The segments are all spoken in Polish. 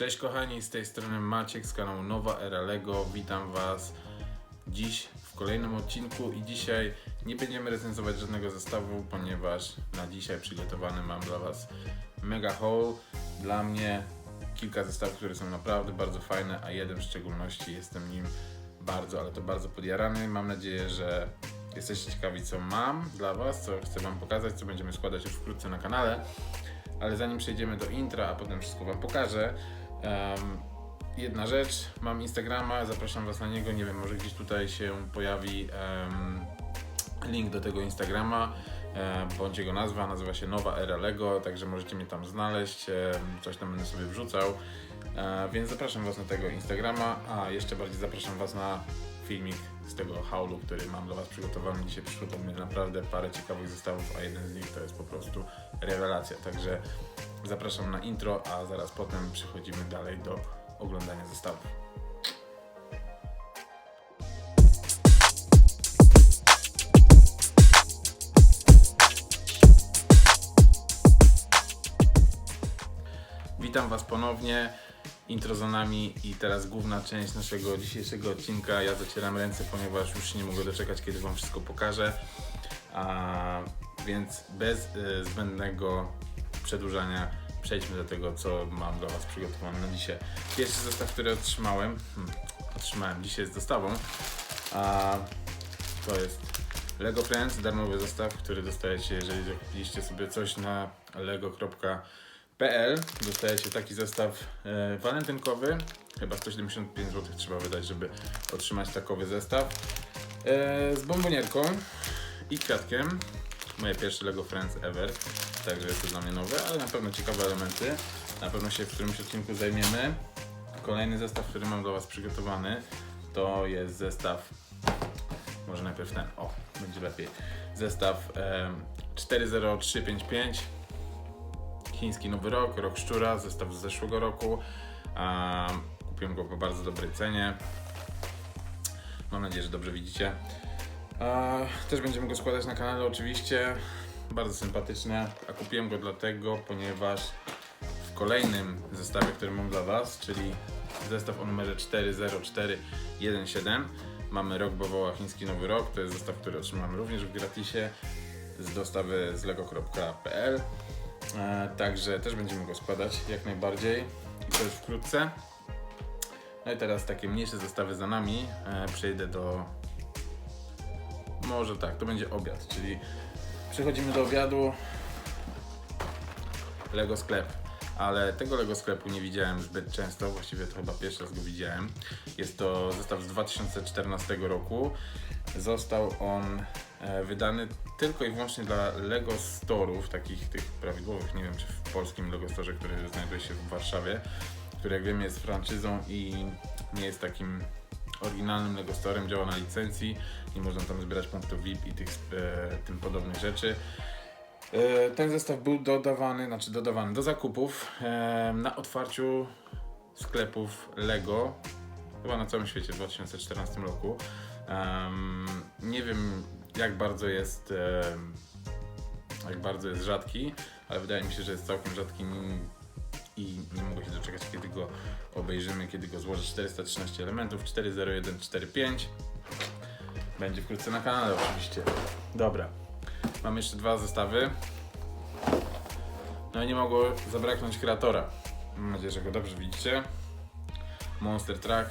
Cześć kochani, z tej strony Maciek z kanału Nowa Era Lego. Witam Was dziś w kolejnym odcinku i dzisiaj nie będziemy recenzować żadnego zestawu, ponieważ na dzisiaj przygotowany mam dla Was mega haul. Dla mnie kilka zestawów, które są naprawdę bardzo fajne, a jeden w szczególności jestem nim bardzo, ale to bardzo podjarany. Mam nadzieję, że jesteście ciekawi co mam dla Was, co chcę Wam pokazać, co będziemy składać już wkrótce na kanale. Ale zanim przejdziemy do intra, a potem wszystko Wam pokażę, jedna rzecz, mam Instagrama, zapraszam Was na niego, nie wiem, może gdzieś tutaj się pojawi link do tego Instagrama, bądź jego nazwa, nazywa się Nowa Era Lego, także możecie mnie tam znaleźć, coś tam będę sobie wrzucał, e, więc zapraszam Was na tego Instagrama, a jeszcze bardziej zapraszam Was na filmik z tego haulu, który mam dla Was przygotowany. Dzisiaj przyszło do mnie naprawdę parę ciekawych zestawów, a jeden z nich to jest po prostu rewelacja. Także zapraszam na intro, a zaraz potem przechodzimy dalej do oglądania zestawów. Witam Was ponownie. Intro za nami i teraz główna część naszego dzisiejszego odcinka. Ja zacieram ręce, ponieważ już nie mogę doczekać, kiedy Wam wszystko pokażę. A, więc bez y, zbędnego przedłużania przejdźmy do tego, co mam dla Was przygotowane na dzisiaj. Pierwszy zestaw, który otrzymałem, hmm, otrzymałem dzisiaj z dostawą, a to jest Lego Friends, darmowy zestaw, który dostajecie, jeżeli kupiliście sobie coś na lego.pl. Dostajecie taki zestaw e, walentynkowy, chyba 175 zł trzeba wydać, żeby otrzymać takowy zestaw. E, z bombonierką i kwiatkiem. Moje pierwsze Lego Friends ever, także jest to dla mnie nowe, ale na pewno ciekawe elementy. Na pewno się w którymś odcinku zajmiemy. Kolejny zestaw, który mam dla Was przygotowany, to jest zestaw może najpierw ten, o, będzie lepiej. Zestaw em, 40355, chiński nowy rok, rok szczura, zestaw z zeszłego roku. Kupiłem go po bardzo dobrej cenie. Mam nadzieję, że dobrze widzicie. Też będziemy go składać na kanale oczywiście. Bardzo sympatyczne, a kupiłem go dlatego, ponieważ w kolejnym zestawie, który mam dla Was, czyli zestaw o numerze 40417 mamy rok Bowoła Chiński Nowy Rok, to jest zestaw, który otrzymałem również w gratisie z dostawy z lego.pl także też będziemy go składać jak najbardziej. I to już wkrótce. No i teraz takie mniejsze zestawy za nami. E, przejdę do może tak, to będzie obiad, czyli przechodzimy do obiadu. Lego sklep. Ale tego Lego sklepu nie widziałem zbyt często, właściwie to chyba pierwszy raz go widziałem. Jest to zestaw z 2014 roku. Został on e, wydany tylko i wyłącznie dla Lego Store'ów, takich tych prawidłowych, nie wiem czy w polskim Lego Store, który znajduje się w Warszawie, który jak wiem jest franczyzą i nie jest takim oryginalnym Lego Storem, działa na licencji i można tam zbierać punktów VIP i tych e, tym podobnych rzeczy. E, Ten zestaw był dodawany, znaczy dodawany do zakupów na otwarciu sklepów Lego, chyba na całym świecie w 2014 roku. Nie wiem jak bardzo jest jak bardzo jest rzadki, ale wydaje mi się, że jest całkiem rzadki i nie mogę się doczekać kiedy go obejrzymy, kiedy go złożę 413 elementów 40145 będzie wkrótce na kanale oczywiście. Dobra. Mam jeszcze dwa zestawy. No i nie mogło zabraknąć kreatora. Mam nadzieję, że go dobrze widzicie. Monster Truck.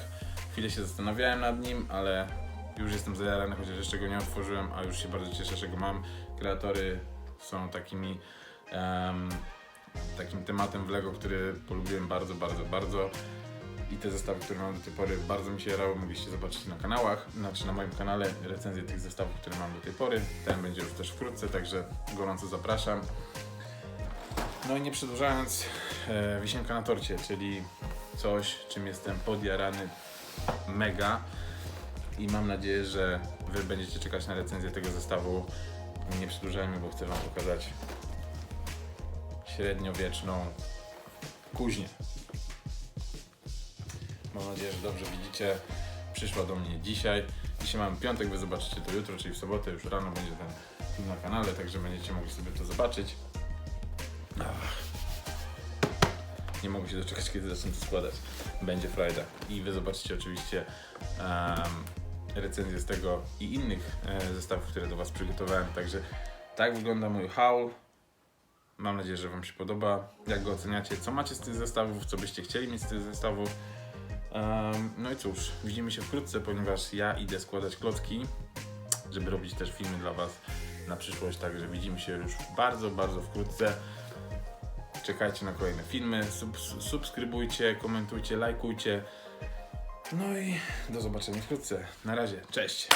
Chwilę się zastanawiałem nad nim, ale już jestem zajarany, chociaż jeszcze go nie otworzyłem, a już się bardzo cieszę, że go mam. Kreatory są takimi em, takim tematem w Lego, który polubiłem bardzo, bardzo, bardzo. I te zestawy, które mam do tej pory, bardzo mi się jarały. Mogliście zobaczyć na kanałach, znaczy na moim kanale recenzję tych zestawów, które mam do tej pory. Ten będzie już też wkrótce, także gorąco zapraszam. No i nie przedłużając, e, wisienka na torcie, czyli coś, czym jestem podjarany mega. I mam nadzieję, że Wy będziecie czekać na recenzję tego zestawu. Nie przedłużajmy, bo chcę Wam pokazać średniowieczną kuźnię. Mam nadzieję, że dobrze widzicie. Przyszła do mnie dzisiaj. Dzisiaj mamy piątek, wy zobaczycie to jutro, czyli w sobotę już rano będzie ten film na kanale, także będziecie mogli sobie to zobaczyć. Nie mogę się doczekać, kiedy zacznę to składać. Będzie frajda. I wy zobaczycie oczywiście em, recenzję z tego i innych e, zestawów, które do Was przygotowałem. Także tak wygląda mój haul. Mam nadzieję, że Wam się podoba. Jak go oceniacie, co macie z tych zestawów, co byście chcieli mieć z tych zestawów. Em, no i cóż, widzimy się wkrótce, ponieważ ja idę składać klocki, żeby robić też filmy dla Was na przyszłość. Także widzimy się już bardzo, bardzo wkrótce. Czekajcie na kolejne filmy, sub, subskrybujcie, komentujcie, lajkujcie. No i do zobaczenia wkrótce. Na razie, cześć!